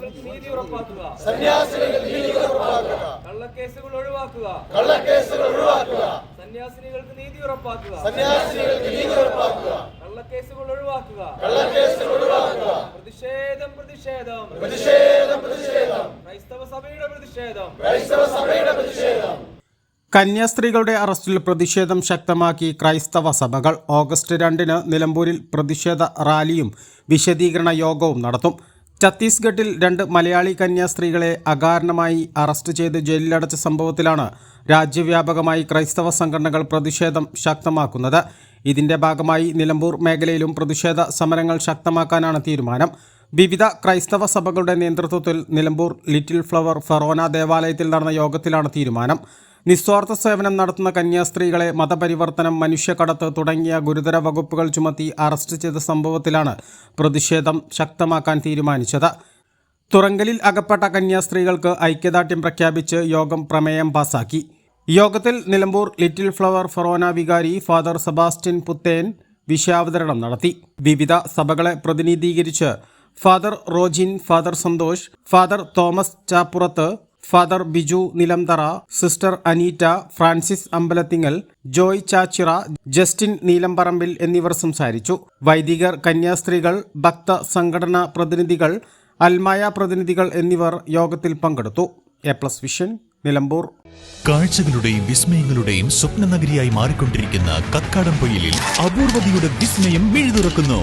സന്യാസിനികൾക്ക് നീതി ഉറപ്പാക്കുക നീതി ഉറപ്പാക്കുക. കള്ളക്കേസുകൾ ഒഴിവാക്കുക. കള്ളക്കേസുകൾ ഒഴിവാക്കുക. സന്യാസിനികൾക്ക് നീതി ഉറപ്പാക്കുക. സന്യാസിനികൾക്ക് നീതി ഉറപ്പാക്കുക. കള്ളക്കേസുകൾ ഒഴിവാക്കുക. കള്ളക്കേസുകൾ ഒഴിവാക്കുക. പ്രതിഷേധം പ്രതിഷേധം. പ്രതിഷേധം പ്രതിഷേധം. ക്രൈസ്തവ സഭയുടെ പ്രതിഷേധം. കന്യാസ്ത്രീകളുടെ അറസ്റ്റിൽ പ്രതിഷേധം ശക്തമാക്കി ക്രൈസ്തവ സഭകൾ. ഓഗസ്റ്റ് രണ്ടിന് നിലമ്പൂരിൽ പ്രതിഷേധ റാലിയും വിശദീകരണ യോഗവും നടത്തും. ഛത്തീസ്ഗഡിൽ രണ്ട് മലയാളി കന്യാസ്ത്രീകളെ അകാരണമായി അറസ്റ്റ് ചെയ്ത് ജയിലിലടച്ച സംഭവത്തിലാണ് രാജ്യവ്യാപകമായി ക്രൈസ്തവ സംഘടനകൾ പ്രതിഷേധം ശക്തമാക്കുന്നത്. ഇതിന്റെ ഭാഗമായി നിലമ്പൂർ മേഖലയിലും പ്രതിഷേധ സമരങ്ങൾ ശക്തമാക്കാനാണ് തീരുമാനം. വിവിധ ക്രൈസ്തവ സഭകളുടെ നേതൃത്വത്തിൽ നിലമ്പൂർ ലിറ്റിൽ ഫ്ലവർ ഫെറോന ദേവാലയത്തിൽ നടന്ന യോഗത്തിലാണ് തീരുമാനം. നിസ്വാർത്ഥ സേവനം നടത്തുന്ന കന്യാസ്ത്രീകളെ മതപരിവർത്തനം മനുഷ്യക്കടത്ത് തുടങ്ങിയ ഗുരുതര വകുപ്പുകൾ ചുമത്തി അറസ്റ്റ് ചെയ്ത സംഭവത്തിലാണ് പ്രതിഷേധം ശക്തമാക്കാൻ തീരുമാനിച്ചത്. തുറങ്കലിൽ അകപ്പെട്ട കന്യാസ്ത്രീകൾക്ക് ഐക്യദാർഢ്യം പ്രഖ്യാപിച്ച് യോഗം പ്രമേയം പാസാക്കി. യോഗത്തിൽ നിലമ്പൂർ ലിറ്റിൽ ഫ്ലവർ ഫൊറോന വികാരി ഫാദർ സെബാസ്റ്റ്യൻ പുത്തേൻ വിഷയാവതരണം നടത്തി. വിവിധ സഭകളെ പ്രതിനിധീകരിച്ച് father Rojin father Santhosh father Thomas Chappurath father Biju Nilamthara sister Anita Francis Ambalathingal Joy Chachira Justin Neelamparambil എന്നിവർ സംസാരിച്ചു. വൈദികർ കന്യാസ്ത്രീകൾ ഭക്ത സംഘടനാ പ്രതിനിധികൾ അൽമായ പ്രതിനിധികൾ എന്നിവർ യോഗത്തിൽ പങ്കെടുത്തു. A plus vision Nilambur. കാഴ്ചകളുടെയും വിസ്മയങ്ങളുടെയും സ്വപ്ന നഗരിയായി മാറിക്കൊണ്ടിരിക്കുന്ന കക്കാടം പൊയിലിൽ അപൂർവതയുടെ വിസ്മയം മിഴുതുറക്കുന്നു.